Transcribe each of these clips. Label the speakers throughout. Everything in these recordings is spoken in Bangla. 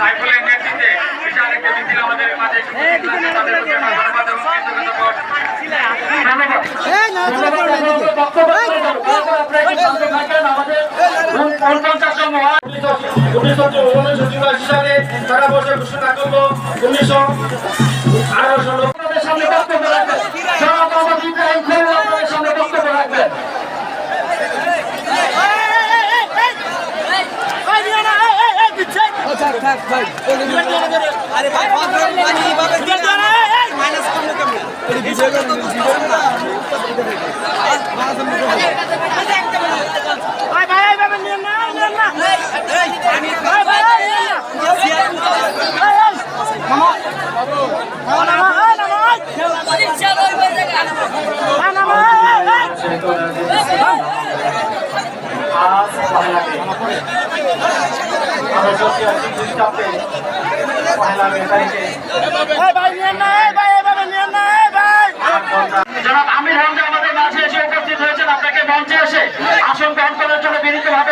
Speaker 1: সাইফুলের নেতৃত্বে বিশাল একটা মিছিল আমাদের মাঝে। তারা বসে ঘোষণা করব উনিশশো আপনাদের সামনে বক্তব্য মাইনাস আজ পহেলা মে আমরা সত্যি আছি দুই চাপে মে তারিখে জনাব আমির হামজা আমাদের মাঝে এসে উপস্থিত হয়েছেন। আপনাকে মঞ্চে এসে আসন গ্রহণ করার জন্য বিনীতভাবে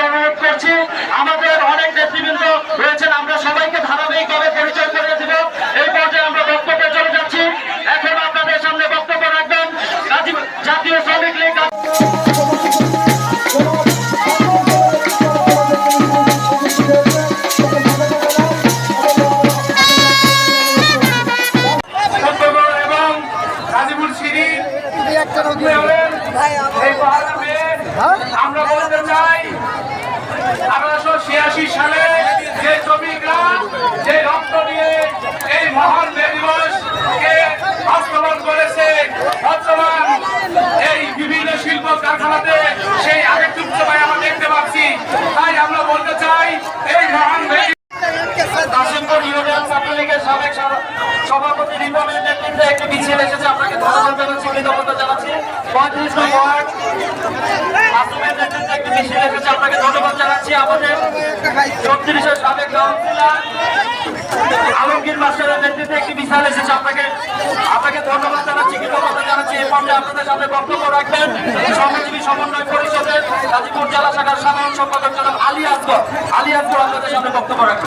Speaker 1: আঠারোশো ছিয়াশি সালে যে শ্রমিকরা যে রক্ত দিয়ে এই মহান মে দিবসকে বাস্তবায়ন করেছে, বর্তমান এই বিভিন্ন শিল্প কারখানাতে সেই আগের চুপচাপায় আমরা দেখতে পাচ্ছি। তাই আমরা বলতে চাই, এই মহান মে কাশিমপুর ইউনিয়ন ছাত্রলীগের সাবেক সভা- সভাপতি রিপনের নেতৃত্বে একটি মিছিল এসেছে, আপনাকে ধন্যবাদ জানাচ্ছি, কৃতজ্ঞতা জানাচ্ছি। পঁয়ত্রিশ নং ওয়ার্ড নেতৃত্বে একটি মিছিল এসেছে, আপনাকে ধন্যবাদ জানাচ্ছি আমাদের ছত্রিশের সাবেক কাউন্সিলর। আলমগীর মাস্টারের নেতৃত্বে একটি বিশাল এসেছে। আপনাকে আপনাকে ধন্যবাদ জানাচ্ছি, কৃতজ্ঞতা জানাচ্ছি। এই পর্যায়ে আপনাদের সামনে বক্তব্য রাখবেন। শ্রমজীবী সমন্বয় পরিষদের গাজীপুর জেলা শাখার সাধারণ সম্পাদক জনাব আলী আসগর আলী আসগর আপনাদের সামনে বক্তব্য রাখবেন।